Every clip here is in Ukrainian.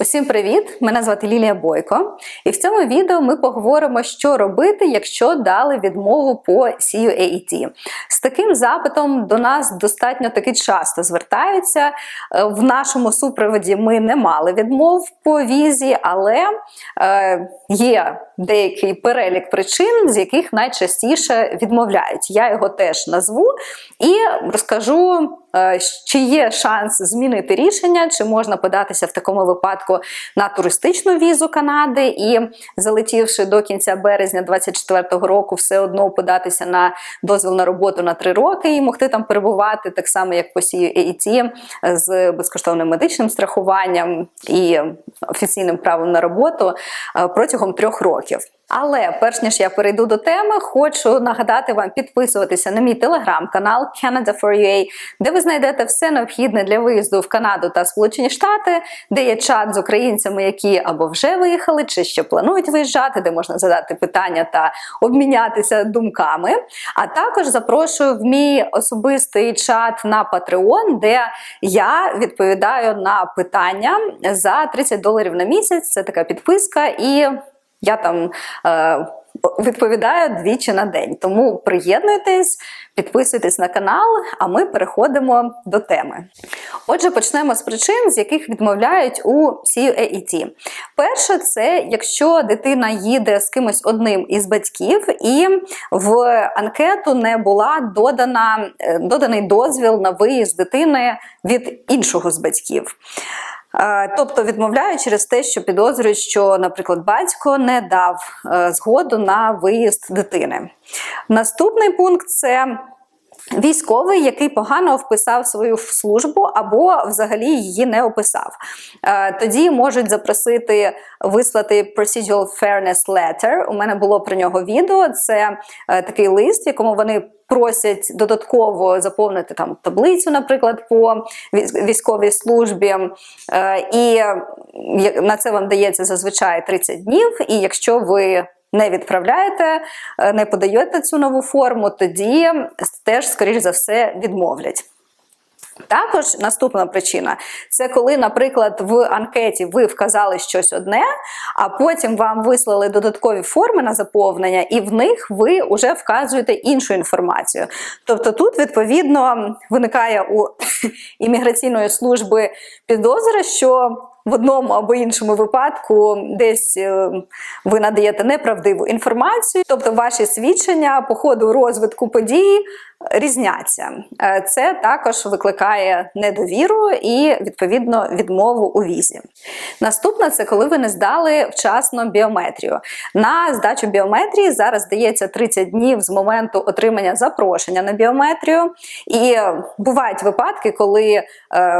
Усім привіт! Мене звати Лілія Бойко, і в цьому відео ми поговоримо, що робити, якщо дали відмову по CUAET. З таким запитом до нас достатньо таки часто звертаються. Е, В нашому супроводі ми не мали відмов по візі, але е, є деякий перелік причин, з яких найчастіше відмовляють. Я його теж назву і розкажу. Е, Чи є шанс змінити рішення, чи можна податися в такому випадку на туристичну візу Канади і, залетівши до кінця березня 2024 року, все одно податися на дозвіл на роботу на 3 роки і могти там перебувати, так само як по CUAT, з безкоштовним медичним страхуванням і офіційним правом на роботу е, протягом трьох років. Але перш ніж я перейду до теми, хочу нагадати вам підписуватися на мій телеграм-канал Canada for UA, де ви знайдете все необхідне для виїзду в Канаду та Сполучені Штати, де є чат з українцями, які або вже виїхали, чи ще планують виїжджати, де можна задати питання та обмінятися думками. А також запрошую в мій особистий чат на Patreon, де я відповідаю на питання за 30 доларів на місяць. Це така підписка і. Я там е, відповідаю двічі на день. Тому приєднуйтесь, підписуйтесь на канал, а ми переходимо до теми. Отже, почнемо з причин, з яких відмовляють у CUAET. Перше, це якщо дитина їде з кимось одним із батьків, і в анкету не була додана, е, доданий дозвіл на виїзд дитини від іншого з батьків. Е, Тобто відмовляють через те, що підозрюють, що, наприклад, батько не дав е, згоду на виїзд дитини. Наступний пункт це. Військовий, який погано вписав свою службу або взагалі її не описав. Е, Тоді можуть запросити вислати Procedural Fairness Letter. У мене було про нього відео. Це такий лист, в якому вони просять додатково заповнити там таблицю, наприклад, по військ- військовій службі. Е, І на це вам дається зазвичай 30 днів. І якщо ви не відправляєте, е, не подаєте цю нову форму, тоді теж, скоріш за все, відмовлять. Також наступна причина це коли, наприклад, в анкеті ви вказали щось одне, а потім вам вислали додаткові форми на заповнення, і в них ви вже вказуєте іншу інформацію. Тобто тут, відповідно, виникає у імміграційної служби підозра, що в одному або іншому випадку десь е, ви надаєте неправдиву інформацію, тобто ваші свідчення по ходу розвитку подій різняться. Е, Це також викликає недовіру і відповідно відмову у візі. Наступне це коли ви не здали вчасно біометрію. На здачу біометрії зараз дається 30 днів з моменту отримання запрошення на біометрію. І бувають випадки, коли е,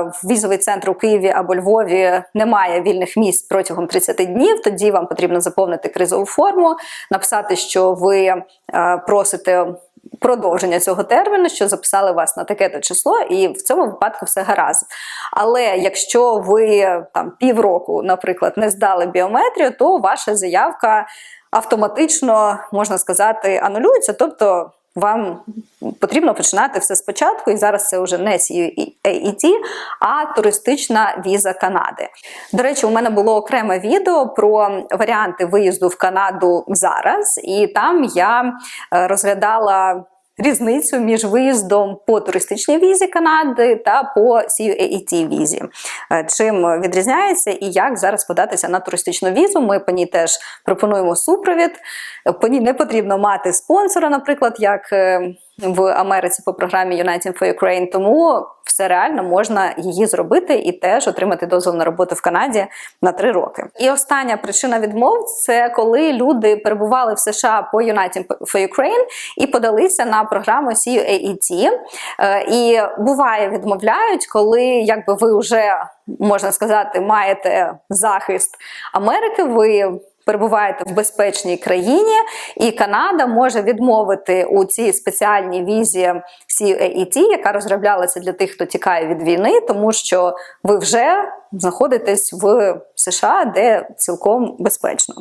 в візовий центр у Києві або Львові немає вільних місць протягом 30 днів. Тоді вам потрібно заповнити кризову форму, написати, що ви е, просите. Продовження цього терміну, що записали вас на таке-то число, і в цьому випадку все гаразд. Але якщо ви там півроку, наприклад, не здали біометрію, то ваша заявка автоматично можна сказати анулюється, тобто. Вам потрібно починати все спочатку, і зараз це вже не CET, а туристична віза Канади. До речі, у мене було окреме відео про варіанти виїзду в Канаду зараз, і там я е, розглядала. Різницю між виїздом по туристичній візі Канади та по CUAET візі. Е, Чим відрізняється і як зараз податися на туристичну візу. Ми по ній теж пропонуємо супровід. По ній не потрібно мати спонсора, наприклад, як е, в Америці по програмі United for Ukraine, тому все реально можна її зробити і теж отримати дозвіл на роботу в Канаді на три роки. І остання причина відмов це коли люди перебували в США по United for Ukraine і подалися на програму CUAET. Е, І буває, відмовляють, коли якби ви вже можна сказати маєте захист Америки. ви перебуваєте в безпечній країні, і Канада може відмовити у цій спеціальній візі CAET, яка розроблялася для тих, хто тікає від війни, тому що ви вже знаходитесь в США, де цілком безпечно.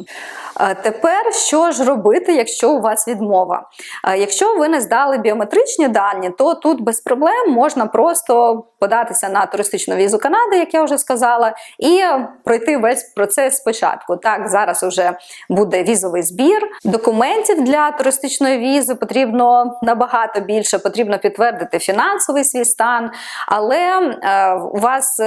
Е, Тепер що ж робити, якщо у вас відмова? Е, Якщо ви не здали біометричні дані, то тут без проблем можна просто податися на туристичну візу Канади, як я вже сказала, і пройти весь процес спочатку. Так, зараз вже буде візовий збір. Документів для туристичної візи потрібно набагато більше, потрібно підтвердити фінансовий свій стан. Але е, у вас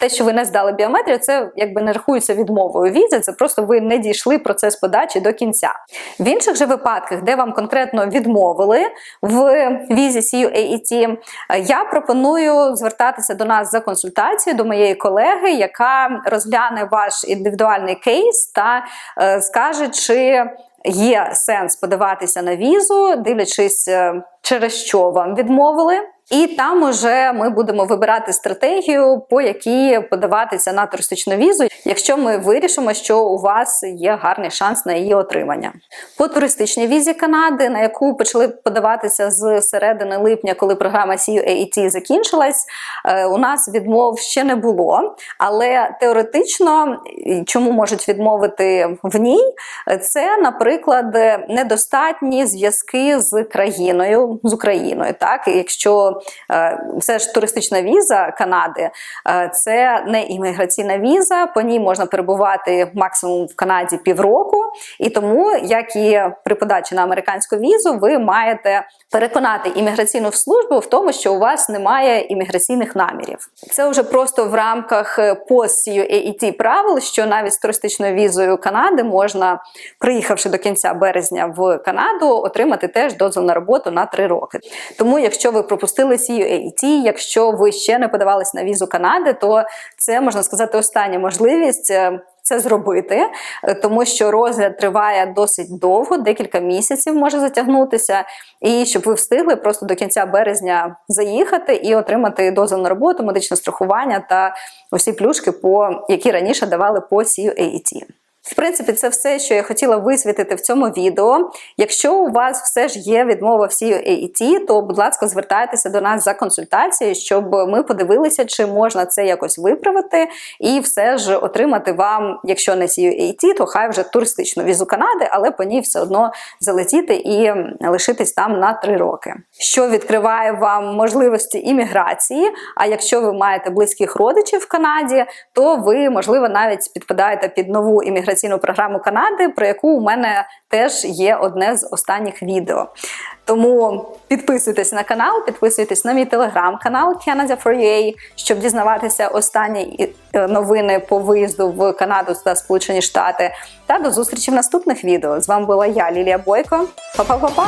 те, що ви не здали біометрію, це якби не рахується відмовою візи, це просто ви не дійшли процес подачі до кінця. В інших же випадках, де вам конкретно відмовили в візі CUAET, е, я пропоную звертатися до нас за консультацією до моєї колеги, яка розгляне ваш індивідуальний кейс та е, скаже, чи є сенс подаватися на візу, дивлячись, е, через що вам відмовили. І там уже ми будемо вибирати стратегію, по якій подаватися на туристичну візу, якщо ми вирішимо, що у вас є гарний шанс на її отримання. По туристичній візі Канади, на яку почали подаватися з середини липня, коли програма CUAT закінчилась, е, у нас відмов ще не було. Але теоретично, чому можуть відмовити в ній, це, наприклад, недостатні зв'язки з країною, з Україною. Так, якщо е, все ж туристична віза Канади, е, це не імміграційна віза, по ній можна перебувати максимум в Канаді півроку, і тому, як і при подачі на американську візу, ви маєте переконати імміграційну службу в тому, що у вас немає імміграційних намірів. Це вже просто в рамках post-CUAET правил, що навіть з туристичною візою Канади можна, приїхавши до кінця березня в Канаду, отримати теж дозвіл на роботу на 3 роки. Тому, якщо ви пропустили CUAT, якщо ви ще не подавались на візу Канади, то це можна сказати остання можливість. е, Це зробити, е, тому що розгляд триває досить довго, декілька місяців може затягнутися, і щоб ви встигли просто до кінця березня заїхати і отримати дозвіл на роботу, медичне страхування та усі плюшки, по які раніше давали по CUAT. В принципі, це все, що я хотіла висвітити в цьому відео. Якщо у вас все ж є відмова в CUAT, то, будь ласка, звертайтеся до нас за консультацією, щоб ми подивилися, чи можна це якось виправити, і все ж отримати вам, якщо не CUAT, то хай вже туристичну візу Канади, але по ній все одно залетіти і лишитись там на три роки. Що відкриває вам можливості імміграції. А якщо ви маєте близьких родичів в Канаді, то ви, можливо, навіть підпадаєте під нову імміграційну програму Канади, про яку у мене теж є одне з останніх відео. Тому підписуйтесь на канал, підписуйтесь на мій телеграм-канал Canada for UA, щоб дізнаватися останні е, новини по виїзду в Канаду та Сполучені Штати. Та до зустрічі в наступних відео. З вами була я, Лілія Бойко. Па-па-па-па!